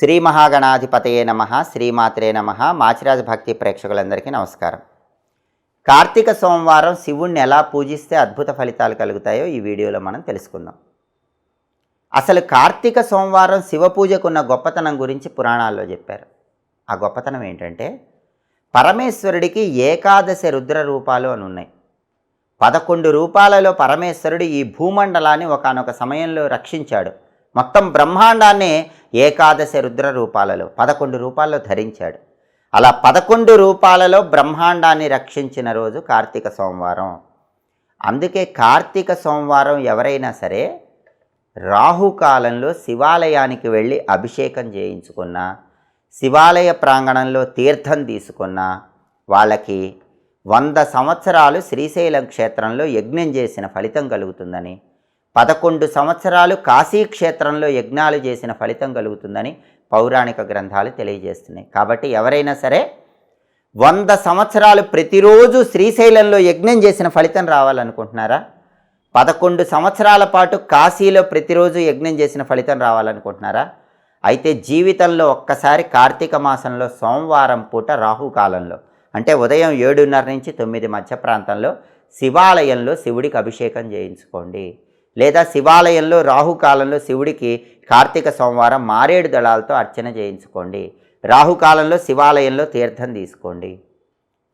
శ్రీ మహాగణాధిపతయే నమ శ్రీమాత్రే నమ మాచిరాజ భక్తి ప్రేక్షకులందరికీ నమస్కారం. కార్తీక సోమవారం శివుణ్ణి ఎలా పూజిస్తే అద్భుత ఫలితాలు కలుగుతాయో ఈ వీడియోలో మనం తెలుసుకుందాం. అసలు కార్తీక సోమవారం శివ పూజకున్న గొప్పతనం గురించి పురాణాల్లో చెప్పారు. ఆ గొప్పతనం ఏంటంటే పరమేశ్వరుడికి ఏకాదశ రుద్ర రూపాలు అని ఉన్నాయి. పదకొండు రూపాలలో పరమేశ్వరుడు ఈ భూమండలాన్ని ఒకనొక సమయంలో రక్షించాడు. మొత్తం బ్రహ్మాండాన్ని ఏకాదశ రుద్ర రూపాలలో పదకొండు రూపాల్లో ధరించాడు. అలా పదకొండు రూపాలలో బ్రహ్మాండాన్ని రక్షించిన రోజు కార్తీక సోమవారం. అందుకే కార్తీక సోమవారం ఎవరైనా సరే రాహుకాలంలో శివాలయానికి వెళ్ళి అభిషేకం చేయించుకున్నా శివాలయ ప్రాంగణంలో తీర్థం తీసుకున్నా వాళ్ళకి వంద సంవత్సరాలు శ్రీశైలం క్షేత్రంలో యజ్ఞం చేసిన ఫలితం కలుగుతుందని పదకొండు సంవత్సరాలు కాశీ క్షేత్రంలో యజ్ఞాలు చేసిన ఫలితం కలుగుతుందని పౌరాణిక గ్రంథాలు తెలియజేస్తున్నాయి. కాబట్టి ఎవరైనా సరే వంద సంవత్సరాలు ప్రతిరోజు శ్రీశైలంలో యజ్ఞం చేసిన ఫలితం రావాలనుకుంటున్నారా? పదకొండు సంవత్సరాల పాటు కాశీలో ప్రతిరోజు యజ్ఞం చేసిన ఫలితం రావాలనుకుంటున్నారా? అయితే జీవితంలో ఒక్కసారి కార్తీక మాసంలో సోమవారం పూట రాహుకాలంలో అంటే ఉదయం ఏడున్నర నుంచి తొమ్మిది మధ్య ప్రాంతంలో శివాలయంలో శివుడికి అభిషేకం చేయించుకోండి. లేదా శివాలయంలో రాహుకాలంలో శివుడికి కార్తీక సోమవారం మారేడు దళాలతో అర్చన చేయించుకోండి. రాహుకాలంలో శివాలయంలో తీర్థం తీసుకోండి.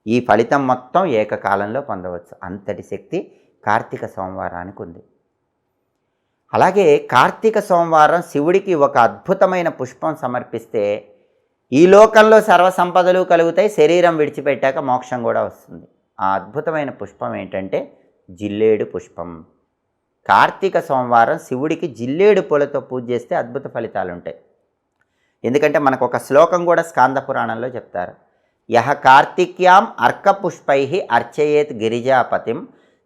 ఈ ఫలితం మొత్తం ఏకకాలంలో పొందవచ్చు. అంతటి శక్తి కార్తీక సోమవారానికి ఉంది. అలాగే కార్తీక సోమవారం శివుడికి ఒక అద్భుతమైన పుష్పం సమర్పిస్తే ఈ లోకంలో సర్వసంపదలు కలుగుతాయి శరీరం విడిచిపెట్టాక మోక్షం కూడా వస్తుంది. ఆ అద్భుతమైన పుష్పం ఏంటంటే జిల్లేడు పుష్పం. కార్తీక సోమవారం శివుడికి జిల్లేడు పూలతో పూజ చేస్తే అద్భుత ఫలితాలు ఉంటాయి. ఎందుకంటే మనకు ఒక శ్లోకం కూడా స్కాంద పురాణంలో చెప్తారు. యహ కార్తిక్యాం అర్కపుష్పై అర్చయేత్ గిరిజాపతిం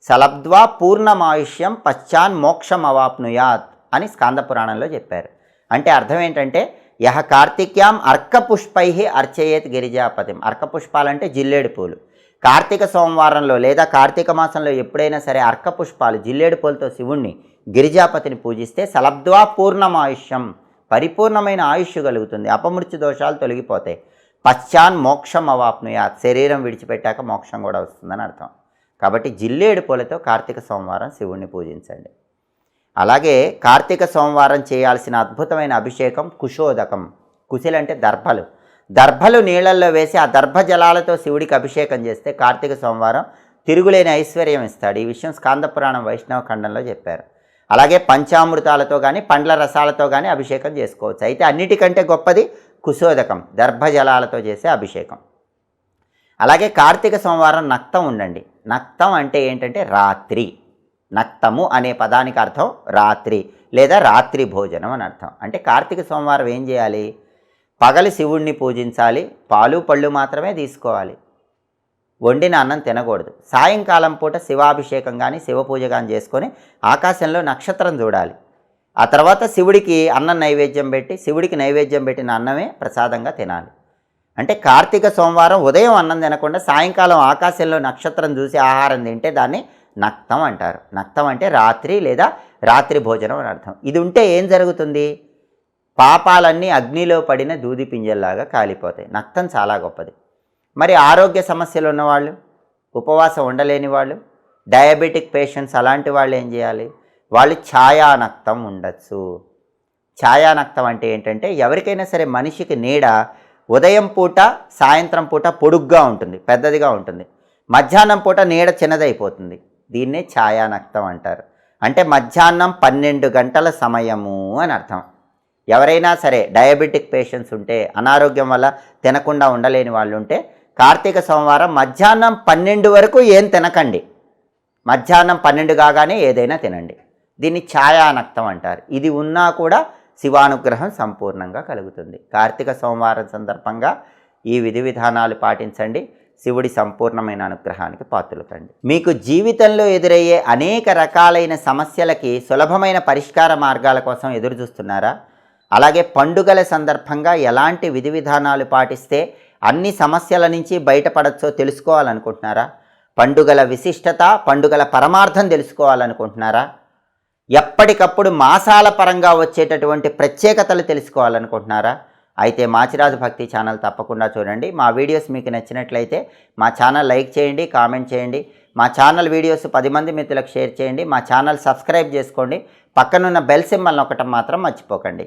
సలబ్ద్వా పూర్ణమాయుష్యం పశ్చాన్ మోక్షం అవాప్నుయాత్ అని స్కాంద పురాణంలో చెప్పారు. అంటే అర్థం ఏంటంటే యహ కార్తిక్యాం అర్కపుష్పై అర్చయేత్ గిరిజాపతిం. అర్కపుష్పాలంటే జిల్లేడు పూలు. కార్తీక సోమవారంలో లేదా కార్తీక మాసంలో ఎప్పుడైనా సరే అర్కపుష్పాలు జిల్లేడు పూలతో శివుణ్ణి గిరిజాపతిని పూజిస్తే సలబ్ద్వా పూర్ణమాయుష్యం పరిపూర్ణమైన ఆయుష్ కలుగుతుంది. అపమృత్యు దోషాలు తొలగిపోతాయి. పశ్చాన్ మోక్షం అవాప్నుయాత్. శరీరం విడిచిపెట్టాక మోక్షం కూడా వస్తుందని అర్థం. కాబట్టి జిల్లేడు పూలతో కార్తీక సోమవారం శివుణ్ణి పూజించండి. అలాగే కార్తీక సోమవారం చేయాల్సిన అద్భుతమైన అభిషేకం కుశోదకం. కుశలంటే దర్భలు. దర్భలు నీళ్ళల్లో వేసి ఆ దర్భ జలాలతో శివుడికి అభిషేకం చేస్తే కార్తీక సోమవారం తిరుగులేని ఐశ్వర్యం ఇస్తాడు. ఈ విషయం స్కాంద పురాణం వైష్ణవ ఖండంలో చెప్పారు. అలాగే పంచామృతాలతో కానీ పండ్ల రసాలతో కానీ అభిషేకం చేసుకోవచ్చు. అయితే అన్నిటికంటే గొప్పది కుశోదకం దర్భ జలాలతో చేసే అభిషేకం. అలాగే కార్తీక సోమవారం నక్తం ఉండండి. నక్తం అంటే ఏంటంటే రాత్రి. నక్తము అనే పదానికి అర్థం రాత్రి లేదా రాత్రి భోజనం అని అర్థం. అంటే కార్తీక సోమవారం ఏం చేయాలి? పగలు శివుణ్ణి పూజించాలి పాలు పళ్ళు మాత్రమే తీసుకోవాలి. వండిన అన్నం తినకూడదు. సాయంకాలం పూట శివాభిషేకం కానీ శివపూజ కానీ చేసుకొని ఆకాశంలో నక్షత్రం చూడాలి. ఆ తర్వాత శివుడికి అన్నం నైవేద్యం పెట్టి శివుడికి నైవేద్యం పెట్టిన అన్నమే ప్రసాదంగా తినాలి. అంటే కార్తీక సోమవారం ఉదయం అన్నం తినకుండా సాయంకాలం ఆకాశంలో నక్షత్రం చూసి ఆహారం తింటే దాన్ని నక్తం అంటారు. నక్తం అంటే రాత్రి లేదా రాత్రి భోజనం అని అర్థం. ఇది ఉంటే ఏం జరుగుతుంది? పాపాలన్నీ అగ్నిలో పడిన దూది పింజల్లాగా కాలిపోతాయి. నక్తం చాలా గొప్పది. మరి ఆరోగ్య సమస్యలు ఉన్నవాళ్ళు ఉపవాసం ఉండలేని వాళ్ళు డయాబెటిక్ పేషెంట్స్ అలాంటి వాళ్ళు ఏం చేయాలి? వాళ్ళు ఛాయానక్తం ఉండొచ్చు. ఛాయానక్తం అంటే ఏంటంటే ఎవరికైనా సరే మనిషికి నీడ ఉదయం పూట సాయంత్రం పూట పొడుగ్గా ఉంటుంది పెద్దదిగా ఉంటుంది. మధ్యాహ్నం పూట నీడ చిన్నదైపోతుంది. దీన్నే ఛాయానక్తం అంటారు. అంటే మధ్యాహ్నం పన్నెండు గంటల సమయము అని అర్థం. ఎవరైనా సరే డయాబెటిక్ పేషెంట్స్ ఉంటే అనారోగ్యం వల్ల తినకుండా ఉండలేని వాళ్ళు ఉంటే కార్తీక సోమవారం మధ్యాహ్నం పన్నెండు వరకు ఏం తినకండి. మధ్యాహ్నం పన్నెండు కాగానే ఏదైనా తినండి. దీన్ని ఛాయానక్తం అంటారు. ఇది ఉన్నా కూడా శివానుగ్రహం సంపూర్ణంగా కలుగుతుంది. కార్తీక సోమవారం సందర్భంగా ఈ విధి విధానాలు పాటించండి. శివుడి సంపూర్ణమైన అనుగ్రహానికి పాత్రలు కండి మీకు జీవితంలో ఎదురయ్యే అనేక రకాలైన సమస్యలకి సులభమైన పరిష్కార మార్గాల కోసం ఎదురు చూస్తున్నారా అలాగే పండుగల సందర్భంగా ఎలాంటి విధి విధానాలు పాటిస్తే అన్ని సమస్యల నుంచి బయటపడచ్చో తెలుసుకోవాలనుకుంటున్నారా? పండుగల విశిష్టత పండుగల పరమార్థం తెలుసుకోవాలనుకుంటున్నారా? ఎప్పటికప్పుడు మాసాల పరంగా వచ్చేటటువంటి ప్రత్యేకతలు తెలుసుకోవాలనుకుంటున్నారా? అయితే మాచిరాజు భక్తి ఛానల్ తప్పకుండా చూడండి. మా వీడియోస్ మీకు నచ్చినట్లయితే మా ఛానల్ లైక్ చేయండి కామెంట్ చేయండి. మా ఛానల్ వీడియోస్ పది మంది మిత్రులకు షేర్ చేయండి. మా ఛానల్ సబ్స్క్రైబ్ చేసుకోండి. పక్కనున్న బెల్ సింబల్ నొక్కటం మాత్రం మర్చిపోకండి.